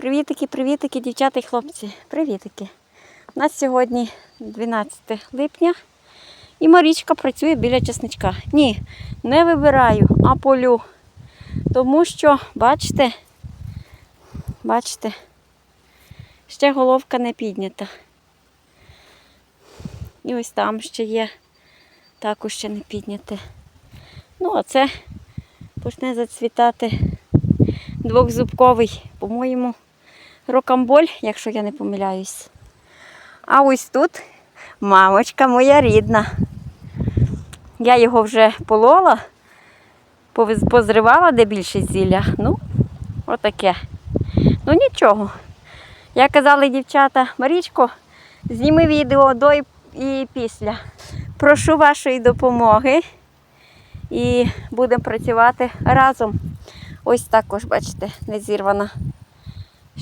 Привітики, привітики, дівчата і хлопці. Привітики. У нас сьогодні 12 липня і Марічка працює біля чесничка. Ні, не вибираю, а полю. Тому що, бачите, бачите, ще головка не піднята. І ось там ще є, також ще не підняте. Ну, а це почне зацвітати двохзубковий, по-моєму, рокамболь, якщо я не помиляюсь. А ось тут мамочка моя рідна. Я його вже полола, позривала де більше зілля. Ну, отаке. Ну нічого. Як казали дівчата, Марічко, зніми відео до і після. Прошу вашої допомоги і будемо працювати разом. Ось також, бачите, не зірвана,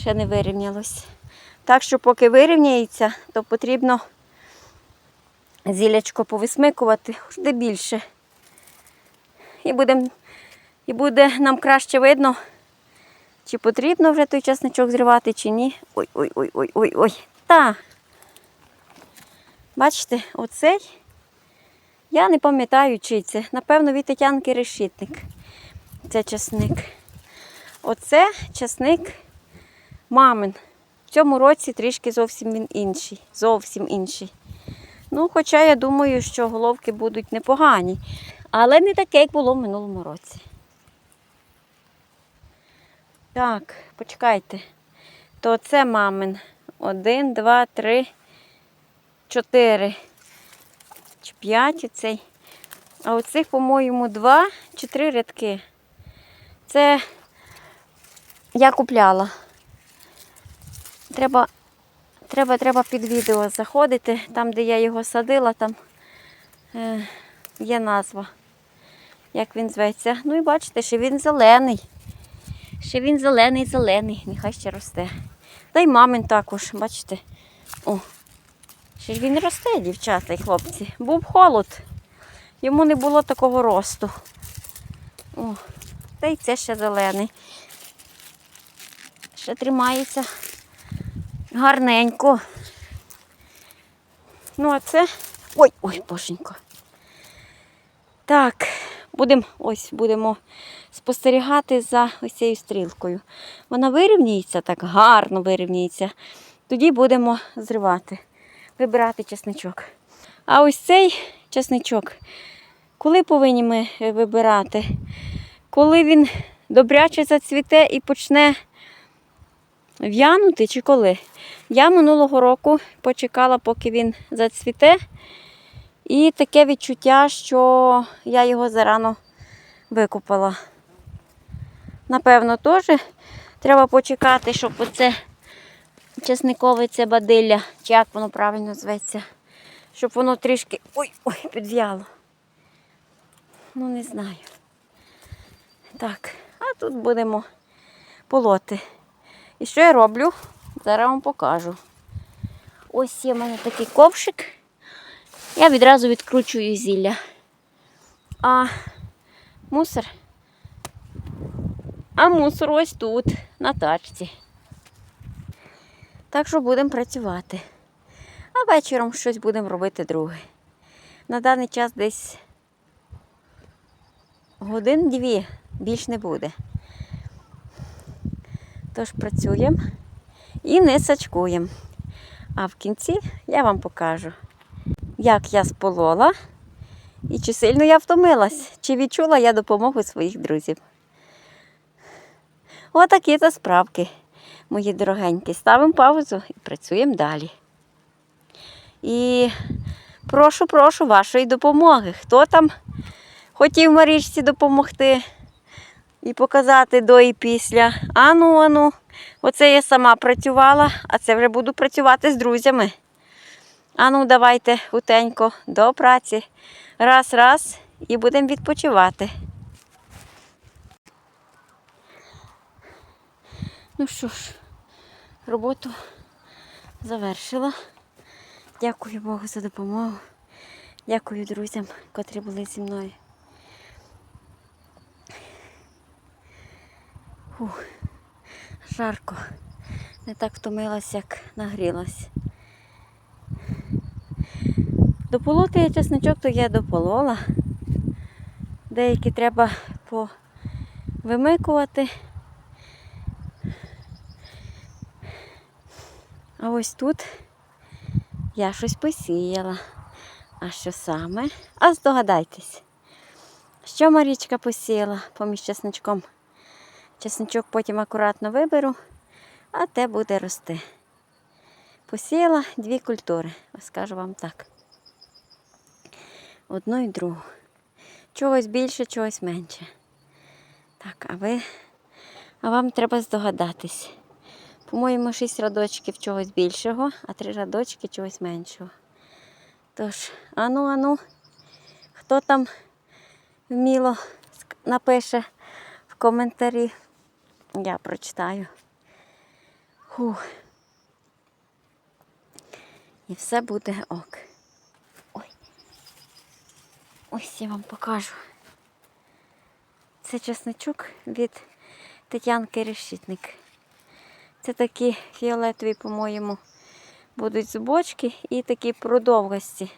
ще не вирівнялось. Так що, поки вирівняється, то потрібно зілячко повисмикувати де більше. І, будем, і буде нам краще видно, чи потрібно вже той часничок зривати, чи ні. Ой-ой-ой-ой-ой-ой. Та. Бачите, оцей. Я не пам'ятаю, чий це. Напевно, від Тетянки Решітник. Це часник. Оце часник мамин. В цьому році трішки зовсім він інший. Зовсім інший. Ну, хоча я думаю, що головки будуть непогані. Але не таке, як було в минулому році. Так, почекайте. То це мамин. Один, два, три, чотири. Чи п'ять оцей. А оцих, по-моєму, два чи три рядки. Це я купляла. Треба, треба, треба під відео заходити. Там, де я його садила, там е, є назва. Як він зветься. Ну і бачите, що він зелений. Ще він зелений, зелений, нехай ще росте. Та й мамин також, бачите. О, ще ж він росте, дівчата і хлопці. Був холод. Йому не було такого росту. О, та й це ще зелений. Ще тримається гарненько. Ну, а це. Ой, ой, боженько. Так, будемо ось будемо спостерігати за ось цією стрілкою. Вона вирівнюється, так гарно вирівнюється. Тоді будемо зривати, вибирати чесничок. А ось цей чесничок, коли повинні ми е, вибирати? Коли він добряче зацвіте і почне в'янути, чи коли? Я минулого року почекала, поки він зацвіте. І таке відчуття, що я його зарано викупила. Напевно, теж треба почекати, щоб оце чесникове це бадилля, чи як воно правильно зветься, щоб воно трішки ой-ой, підв'яло. Ну, не знаю. Так, а тут будемо полоти. І що я роблю? Зараз вам покажу. Ось є в мене такий ковшик. Я відразу відкручую зілля. А мусор. А мусор ось тут, на тачці. Так що будемо працювати. А вечором щось будемо робити друге. На даний час десь годин-дві більш не буде. Тож працюємо і не сачкуємо. А в кінці я вам покажу, як я сполола і чи сильно я втомилась, чи відчула я допомогу своїх друзів. Отакі то справки, мої дорогенькі. Ставимо паузу і працюємо далі. І прошу, прошу вашої допомоги. Хто там хотів Марічці допомогти і показати до і після. Ану, ану, оце я сама працювала, а це вже буду працювати з друзями. Ану, давайте гутенько до праці. Раз, раз, і будемо відпочивати. Ну що ж, роботу завершила. Дякую Богу за допомогу. Дякую друзям, котрі були зі мною. Фух, жарко. Не так втомилась, як нагрілась. Дополоти я чесничок, то я дополола. Деякі треба повимикувати. А ось тут я щось посіяла. А що саме? А здогадайтесь, що Марічка посіяла поміж чесничком. Чесничок потім акуратно виберу, а те буде рости. Посіяла дві культури, скажу вам так. Одну і другу. Чогось більше, чогось менше. Так, а ви, а вам треба здогадатись. По-моєму, шість рядочків чогось більшого, а три рядочки чогось меншого. Тож, ану, ану, хто там вміло напише в коментарі, я прочитаю. Фух. І все буде ок. Ой. Ось я вам покажу. Це чесничок від Тетянки Решітник. Це такі фіолетові, по-моєму, будуть зубочки і такі продовгості.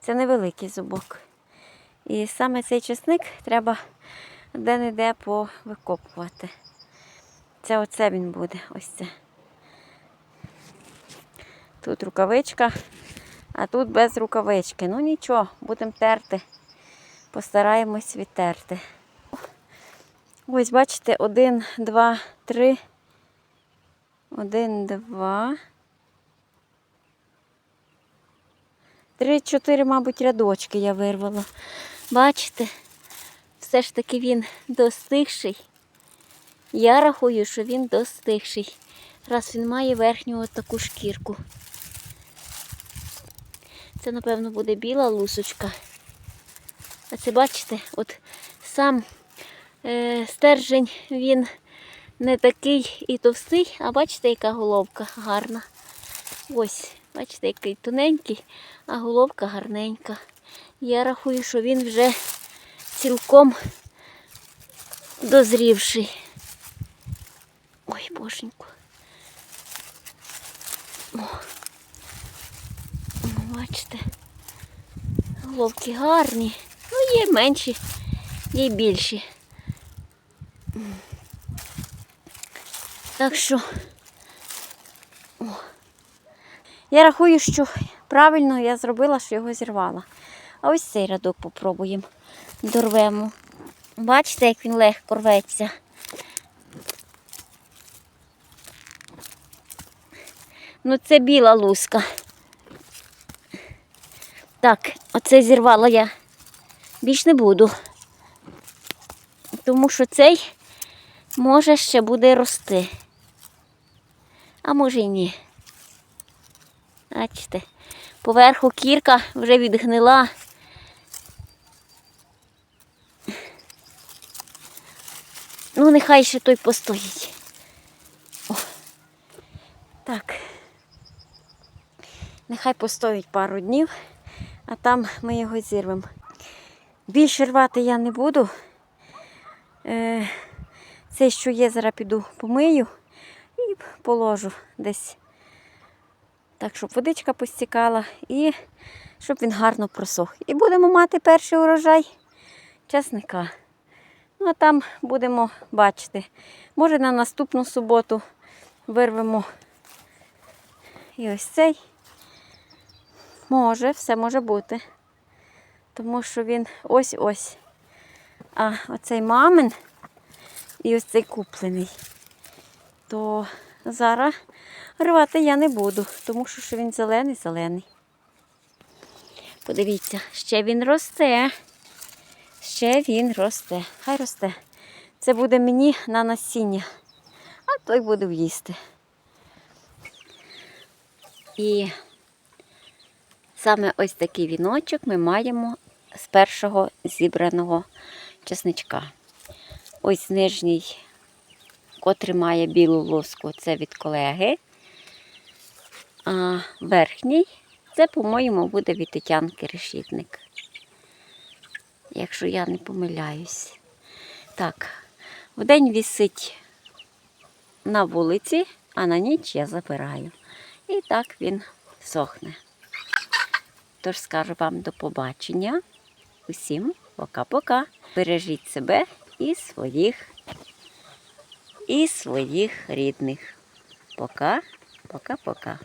Це невеликий зубок. І саме цей чесник треба де-не-де повикопувати. Це оце він буде, ось це. Тут рукавичка, а тут без рукавички. Ну нічого, будемо терти. Постараємось відтерти. Ось, бачите, один, два, три. Один, два. Три, чотири, мабуть, рядочки я вирвала. Бачите, все ж таки він достигший. Я рахую, що він достигший. Раз він має верхню таку шкірку. Це, напевно, буде біла лусочка. А це бачите, от сам е, стержень він не такий і товстий, а бачите, яка головка гарна. Ось, бачите, який тоненький, а головка гарненька. Я рахую, що він вже цілком дозрівший. Ой, боженьку. О. О, бачите, головки гарні. Ну, є менші, є більші. Так що О. я рахую, що правильно я зробила, що його зірвала. А ось цей рядок попробуємо. Дорвемо. Бачите, як він легко рветься. Ну, це біла луска. Так, оце зірвала я. Більш не буду. Тому що цей може ще буде рости. А може й ні. Бачите, поверху кірка вже відгнила. Ну, нехай ще той постоїть. О. Так. Нехай постоїть пару днів, а там ми його зірвемо. Більше рвати я не буду. Е, Це, що є, зараз піду помию і положу десь. Так, щоб водичка постікала і щоб він гарно просох. І будемо мати перший урожай часника. Ну, а там будемо бачити. Може на наступну суботу вирвемо і ось цей. Може, все може бути. Тому що він ось-ось. А оцей мамин і ось цей куплений. То зараз рвати я не буду, тому що він зелений-зелений. Подивіться, ще він росте. Ще він росте. Хай росте. Це буде мені на насіння, а той буде в'їсти. І саме ось такий віночок ми маємо з першого зібраного чесничка. Ось нижній, котрий має білу лоску, це від колеги. А верхній це, по-моєму, буде від Тетянки Решітник. Якщо я не помиляюсь. Так, вдень вісить на вулиці, а на ніч я забираю. І так він сохне. Тож скажу вам до побачення. Усім пока-пока. Бережіть себе і своїх, і своїх рідних. Пока, пока-пока.